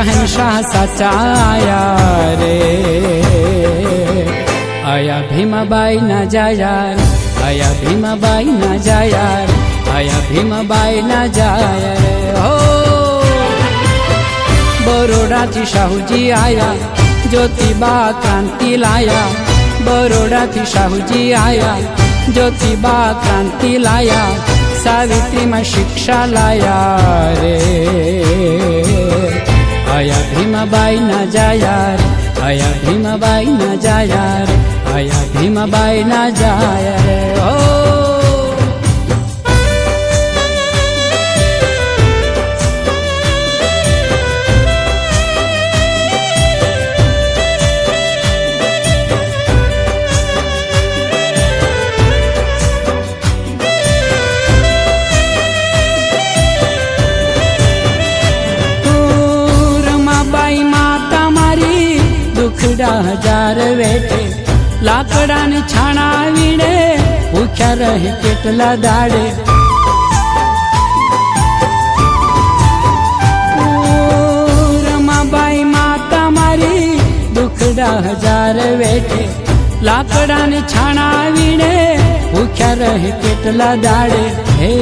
શહેનશાહ સાચા આયા રે આયા ભીમાબાઈ ના જાયાર આયા ભીમાબાઈ ના જાયાર આયા ભીમાબાઈ ના જાય રે હો બરોડાથી શાહુજી આયા જ્યોતિબા ક્રાંતિ લાયા બરોડાથી શાહુજી આયા જ્યોતિબા ક્રાંતિ લાયા સાવિત્રીમાં શિક્ષા લાયા રે ભીમાબાઈ ના જાયા રે આયા ભીમાબાઈ ના જાયા રે આયા ભીમાબાઈ ના જાયા ઓ દુખડા હજાર વેઠે લાકડાને છાણા વીણે, ભૂખ્યા રહે કેટલા દાડે. રમાબાઈ માતા મારી, દુખડા હજાર વેઠે લાકડાને છાણા વીણે, ભૂખ્યા રહે કેટલા દાડે. હે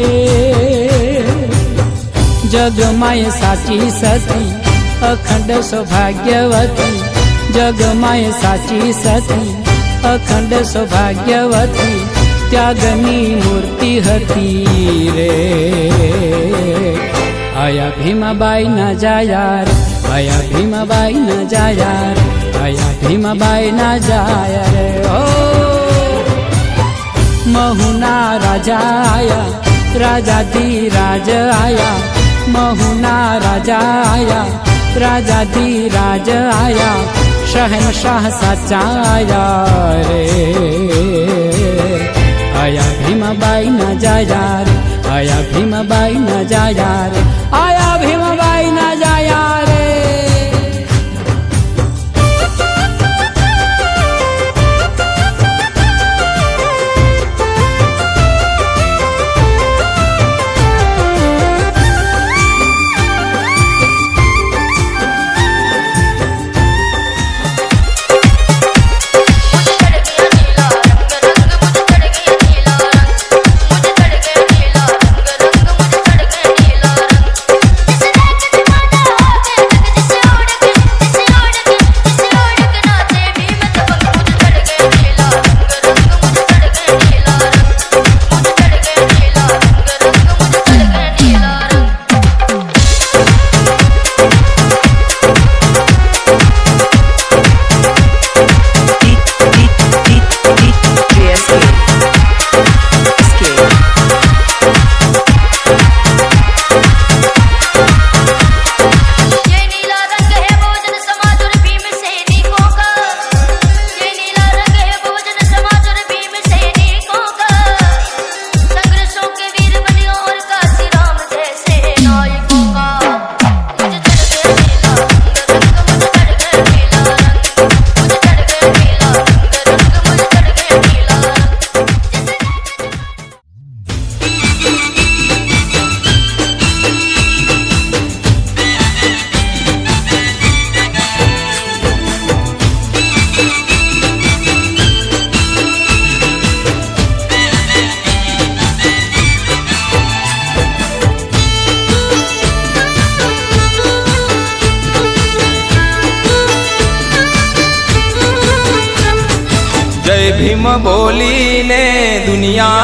જગમાય સાચી સતી, અખંડ સૌભાગ્યવતી જગમાય સાચી સતી, અખંડ સૌભાગ્યવતી, ત્યાગની મૂર્તિ હતી રે. આયા ભીમાબાઈ ના જાયા રે આયા ભીમાબાઈ ના જાયા રે આયા ભીમાબાઈ ના જાયા રે. ઓ, મહુના રાજા આયા રાજાથી રાજ આયા, મહુના રાજા આયા રાજાથી રાજ આયા શહેનશાહ સાચા આયા રે આયા ભીમાબાઈ ના જાયા રે આયા ભીમાબાઈ ના જાયા રે આયા ભીમાબાઈ ના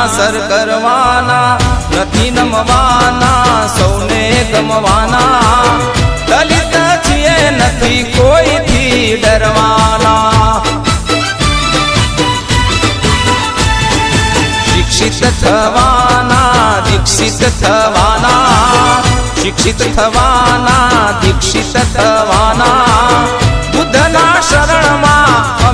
સર કરવાના, નથી નમવાના, સૌને ગમવાના. દલિત છીએ, નથી કોઈથી ડરવાના. શિક્ષિત થવાના, દીક્ષિત થવાના. શિક્ષિત થવાના, દીક્ષિત થવાના. બુદ્ધના શરણમાં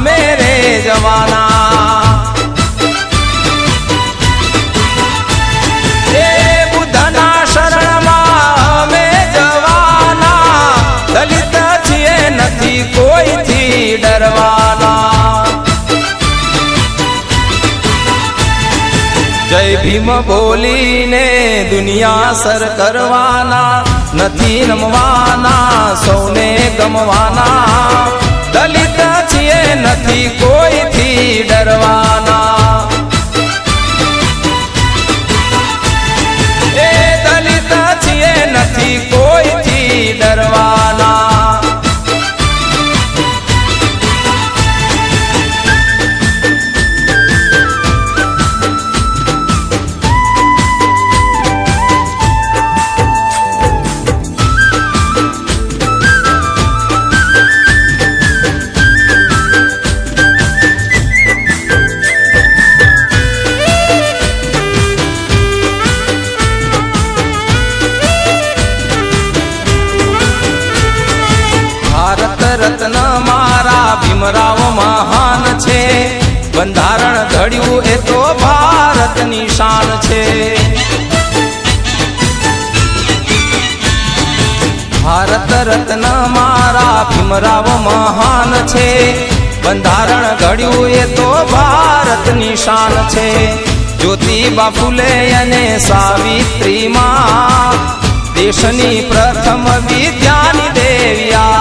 બોલીને દુનિયા સર કરવાના નથી રમવાના સૌને ગમવાના. દલિત છીએ નથી કોઈથી ડરવાના. મારા ભીમરાવ મહાન છે. બંધારણ ઘડ્યું એ તો ભારતની શાન છે. જ્યોતિબા ફુલે અને સાવિત્રીમાં દેશની પ્રથમ વિદ્યાની દેવ્યા.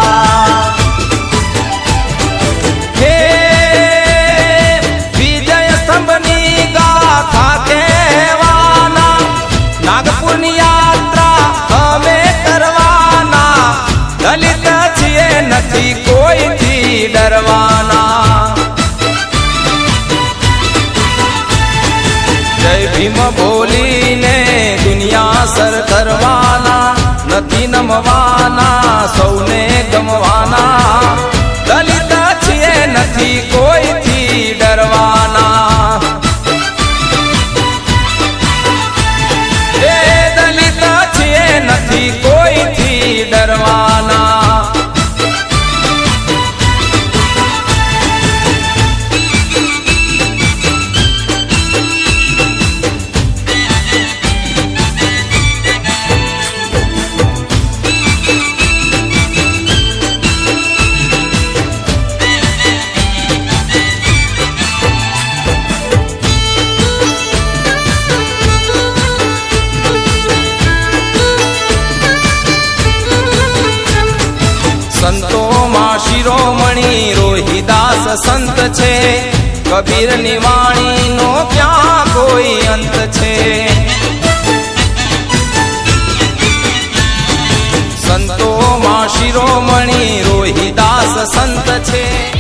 સૌને ગમવાના. છે। કબીર નિવાણીનો ક્યાં કોઈ અંત છે? સંતોમાં શિરોમણી રોહિદાસ સંત છે।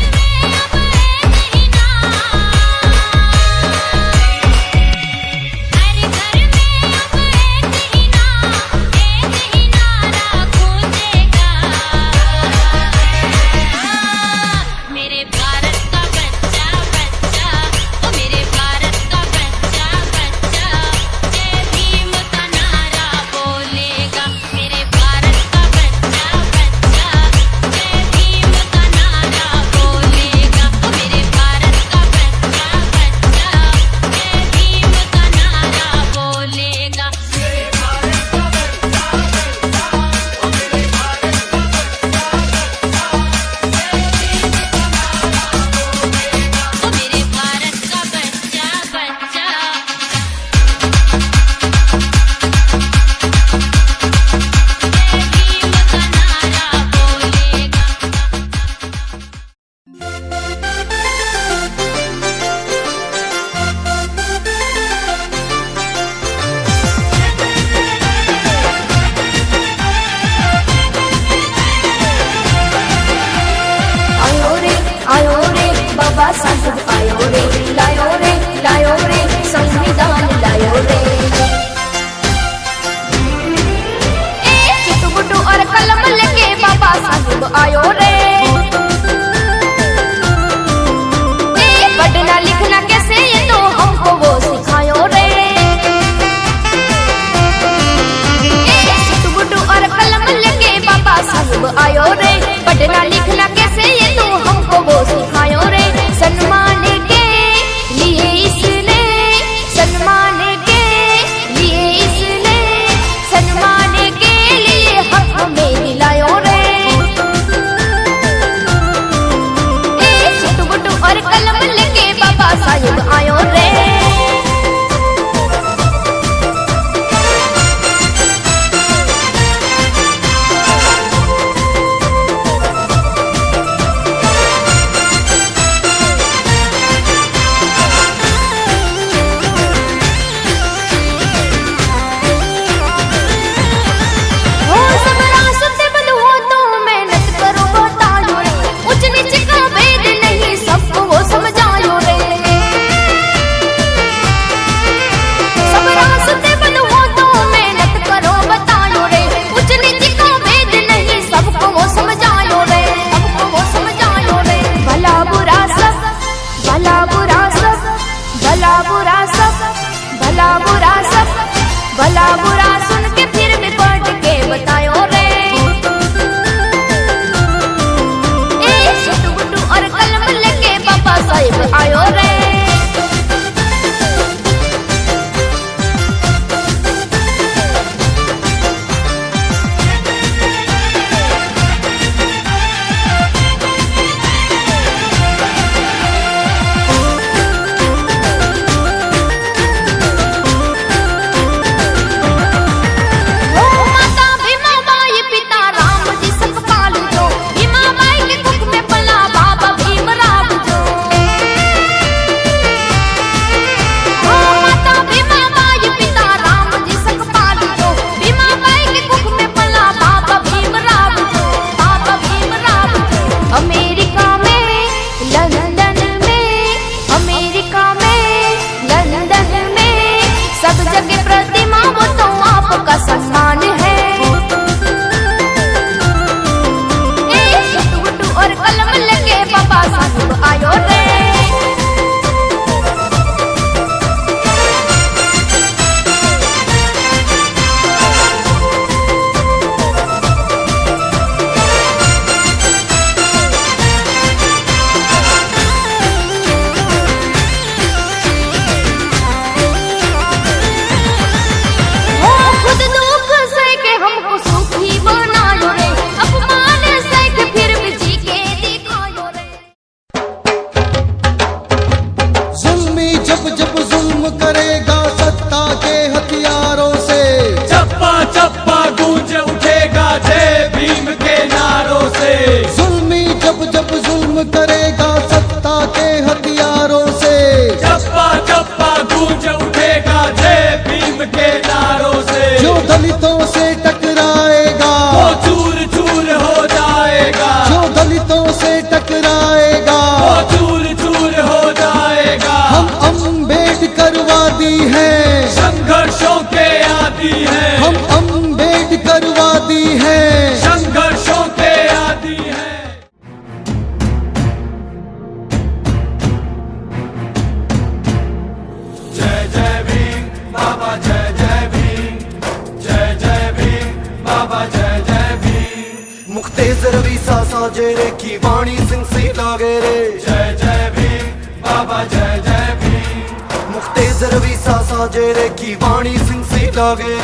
साजेरे की वाणी सिंह सी लागे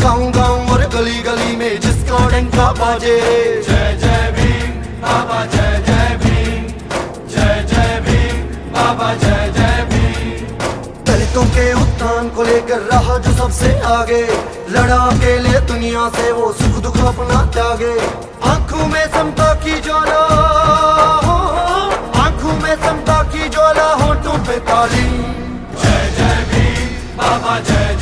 गाँव गाँव और गली गली में जिसका डंका बाजे। जय जय भीम, बाबा जय जय भीम। जय जय भीम, बाबा जय जय भीम। दलितों के उत्थान को लेकर रहा जो सबसे आगे। लड़ा अकेले दुनिया से वो सुख दुख अपना त्यागे। आँखों में समता की ज्वाला आँखों में समता की ज्वाला होठों पे ताली। Baba Cece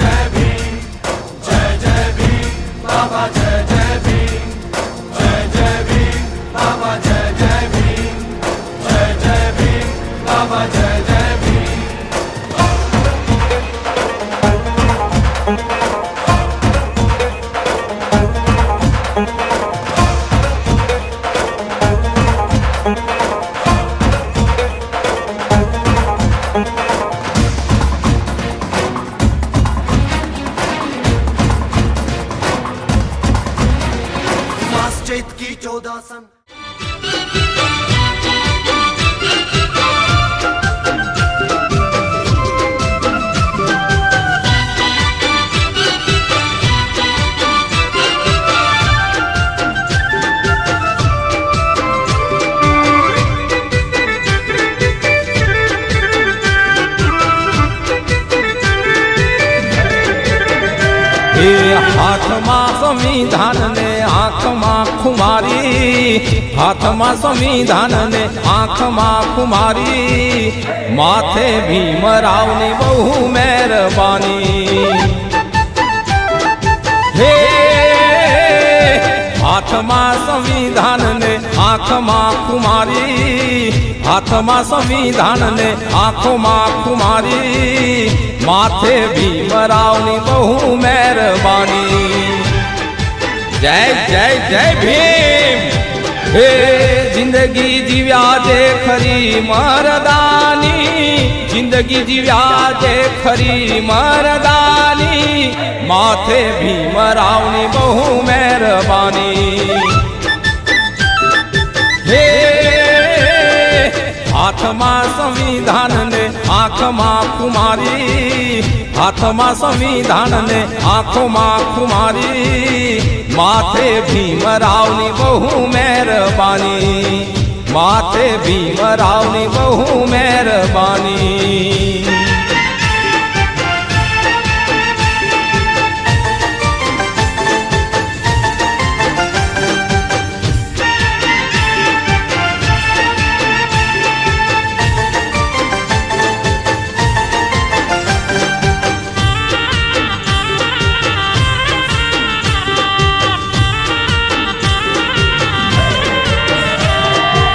હાથમાં સંવિધાન ને આંખમાં ખુમારી, હાથમાં સંવિધાન ને આંખમાં ખુમારી. માથે ભીમરાવની બહુ મહેરબાની. હે, હાથમાં સંવિધાન આંખમાં કુમારી હાથમાં સંવિધાન ને આંખોમાં કુમારી માથે ભીમરાવની બહુ મહેરબાની. જય જય જય ભીમ. હે જિંદગી જીવ્યા જે ખરી મરદાની, જિંદગી જીવ્યા જે ખરી મરદાની, માથે ભીમરાવની બહુ મહેરબાની. હે, હાથમાં સંવિધાન ને આંખમાં કુમારી હાથમાં સંવિધાન ને આંખોમાં કુમારી માથે ભીમરાવની બહુ મહેરબાની. માથે ભીમરાવની બહુ મહેરબાની.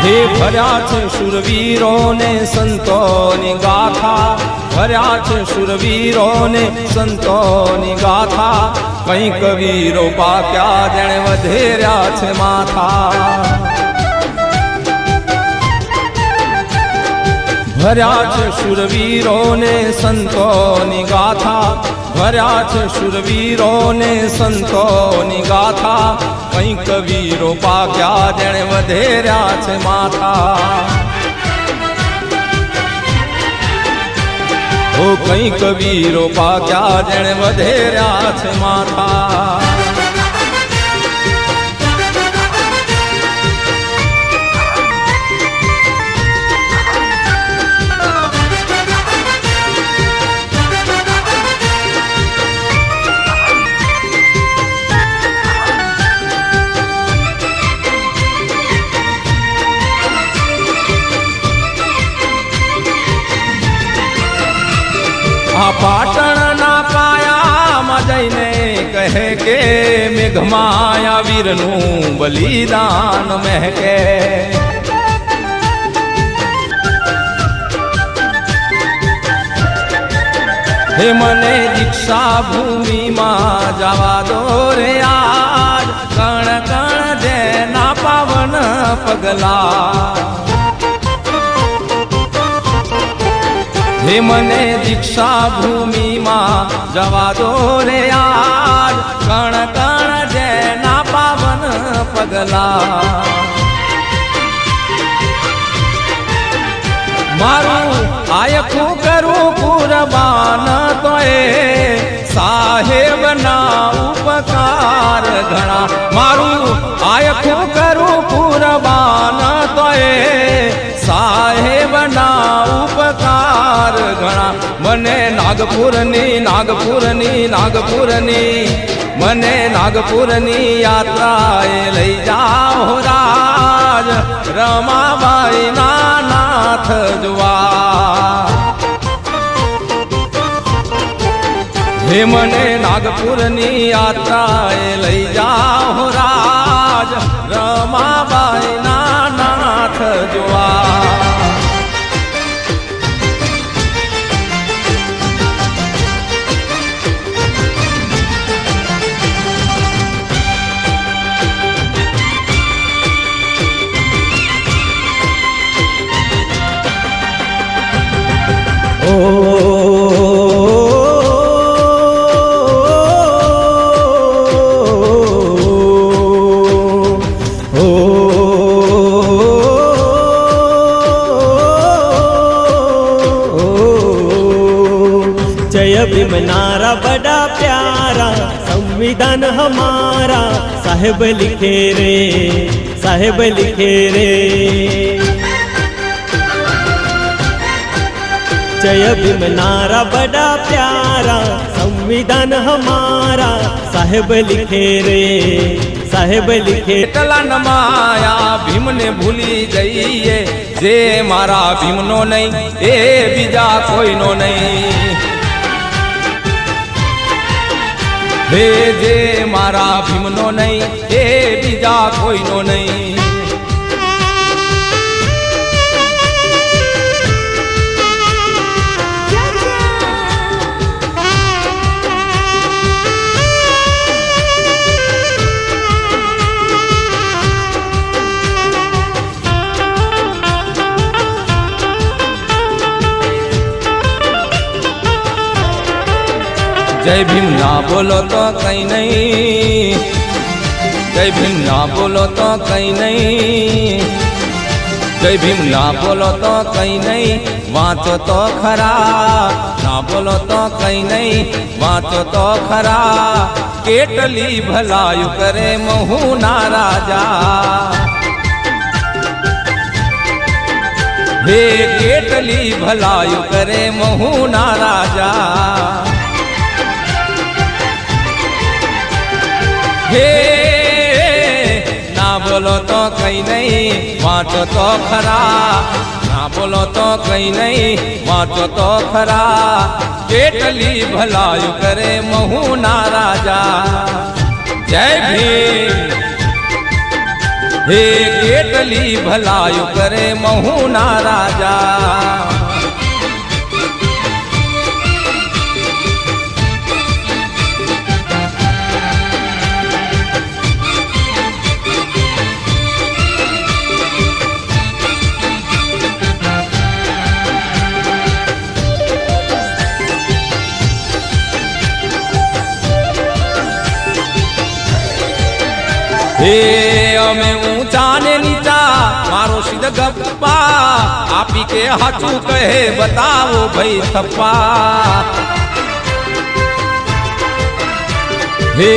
હે ભર્યા છે શુરવીરોને સંતોની ગાથા. ભર્યા છે શુરવીરોને સંતોની ગાથા. કઈ વીરો પાક્યા જેણે વધેર્યા છે માથા. ભર્યા છે શુરવીરોને સંતોની ગાથા. ભર્યા છે શુરવીરોને સંતોની ગાથા. કંઈક કવિરો પાક્યા જેણે વધેર્યા છે માથા. ઓ કઈ કવિરો પાક્યા જેણે વધેર્યા છે માથા. કહે કે મેઘમાયા વીરનું બલિદાન મહેકે. હે મને દીક્ષા ભૂમિમાં જવા દો રે આજ. કણ કણ જેના પાવન પગલા. હે મને દીક્ષા ભૂમિમાં જવા દો રે આજ. પગલા મારું આયખું કરું કુરબાન તો એ નાગપુરની નાગપુરની નાગપુરની. મને નાગપુરની યાત્રાએ લઈ જાઓ રાજ રમાબાઈ નાથ જુવા. હે મને નાગપુરની યાત્રાએ લઈ જાઓ રાજ, રમાબાઈના નાથ જોવા. साहेब लिखे रे, साहेब लिखे रे। जय भीम नारा, बड़ा प्यारा, संविधान हमारा, साहेब लिखे रे, साहेब लिखे टला माया, भीम ने भूली जइए। जे मारा भीम नो नहीं, ए बीजा कोई नो नहीं। હે જે મારા ભીમનો નહીં એ બીજા કોઈનો નહીં. જય ભીમ ના બોલો તો કઈ નહીં જય ભીમ ના બોલો તો કઈ નહીં જય ભીમ ના બોલો તો કઈ નહીં વાંચો તો ખરા ના બોલો તો કઈ નહીં વાંચો તો ખરા કેટલી ભલાયું કરે મહુ ના રાજા હે કેટલી ભલાયું કરે મહુ ના રાજા હે, ના બોલો તો કઈ નહીં, વાંચો તો ખરા. ના બોલો તો કઈ નહીં, વાંચો તો ખરા. કેટલી ભલાયું કરે મહુ ના રાજા. જય ભીમ. હે કેટલી ભલાયું કરે મહુ ના રાજા. હે અમે ઊંચા ને નીચા મારો સીધ ગપ્પા આપી કે હાચું કહે બતાવો ભાઈ થપ્પા હે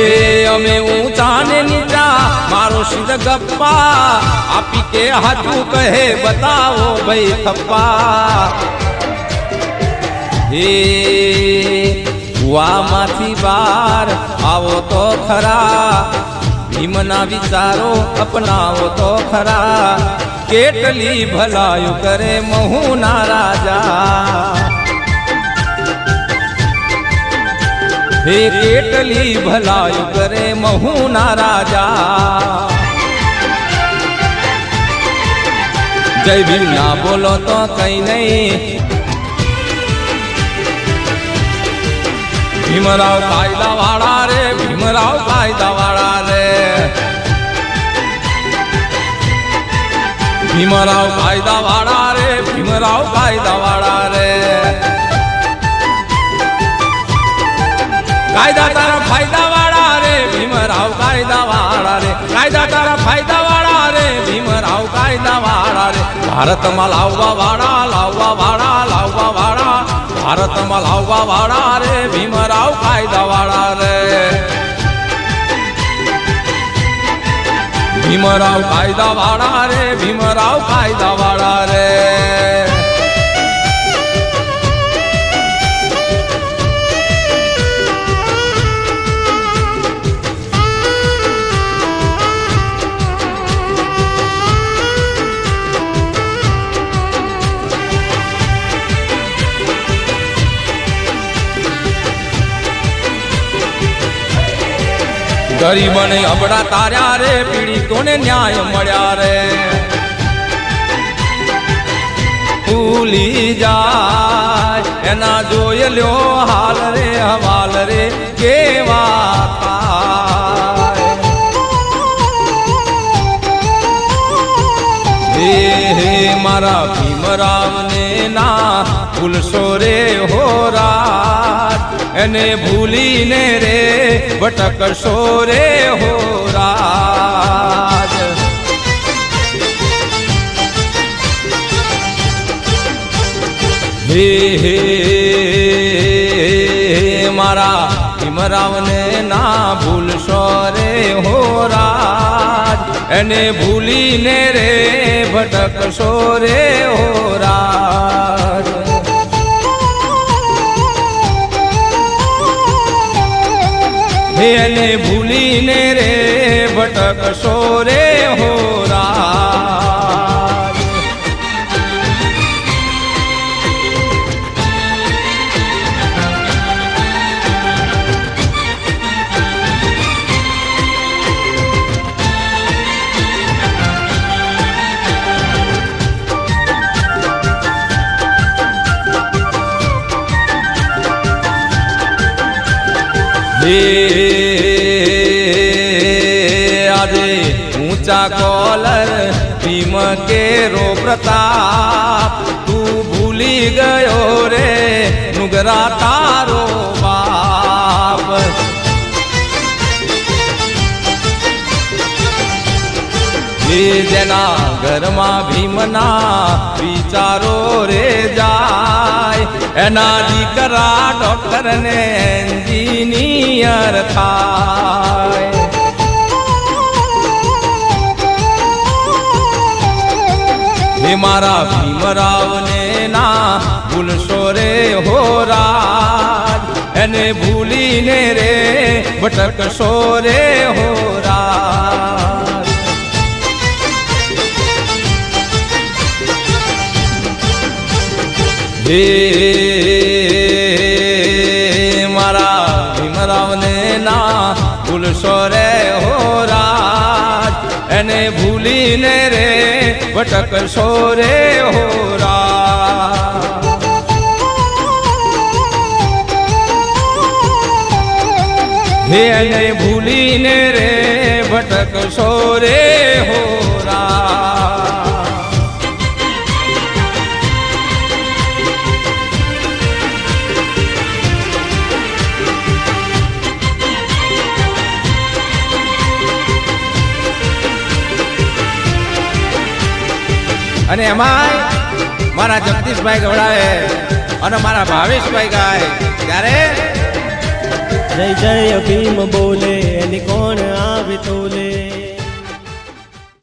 અમે ઊંચા ને નીચા મારો સીધ ગપ્પા આપી કે હાચું કહે બતાવો ભાઈ થપ્પા હે કુવામાંથી બાર આવો તો ખરા ભીમના વિચારો અપનાવો તો ખરા. કેટલી ભલાયું કરે મહુ ના રાજા. હે કેટલી ભલાયું કરે મહુના રાજા. જય ભીમ ના બોલો તો કઈ નહીં. ભીમરાવ કાયદા વાળા રે, ભીમરાવ કાયદા વાળા ભીમરાવ કાયદા વાળા રે, ભીમરાવ કાયદા વાળા રે. કાયદા તારા ફાયદા વાળા રે, ભીમરાવ કાયદા વાળા રે. કાયદા તારા ફાયદા વાળા રે, ભીમરાવ કાયદા વાળા રે. ભારતમાં લાવવા વાળા લાવવા વાળા લાવવા વાળા ભારતમાં લાવવા વાળા રે, ભીમરાવ કાયદા વાળા રે. ભીમરાવ કાયદા વાળા રે ભીમરાવ કાયદા વાળા રે. ગરીબને અબડા તાર્યા રે, પીડિતોને ન્યાય મળ્યા રે. ભૂલી જાય, એના જોઈ લ્યો હાલ રે, હવાલ રે, કેવા હે હે, મારા ભીમરાવને ના ભૂલશો રે, હો રાત એને ભૂલીને રે ભટકશો રે હો રાત હે હે, મારા ભીમરાવને ના ભૂલશો રે હો રાજ. એને ભૂલીને રે ભટકશો રે હો રાજ. હે એને ભૂલીને રે ભટકશો રે હો રાજ ઊંચા કોલર ભીમ કેરો પ્રતાપ તું ભૂલી ગયો રે નુગરા તારો બાપ જેના ઘરમાં ભીમના વિચારો રે જાય એના દીકરા ડોક્ટર ને એન્જિનિયર થાય હે મારા ભીમરાવને ના ભૂલશો રે હો રાજ. એને ભૂલીને રે ભટકશો રે હો રાજ. હે મારા ભીમરાવને ના ભૂલશો રે હો રાજ. એને ભૂલીને રે ભટકશો સોરે હોરા. હે એને ભૂલીને રે ભટક સોરે હો અને એમાંય મારા જગદીશભાઈ ગવડાવે અને મારા ભાવેશભાઈ ગાય. ત્યારે જય જય ભીમ બોલે, એની કોણ આવે તોલે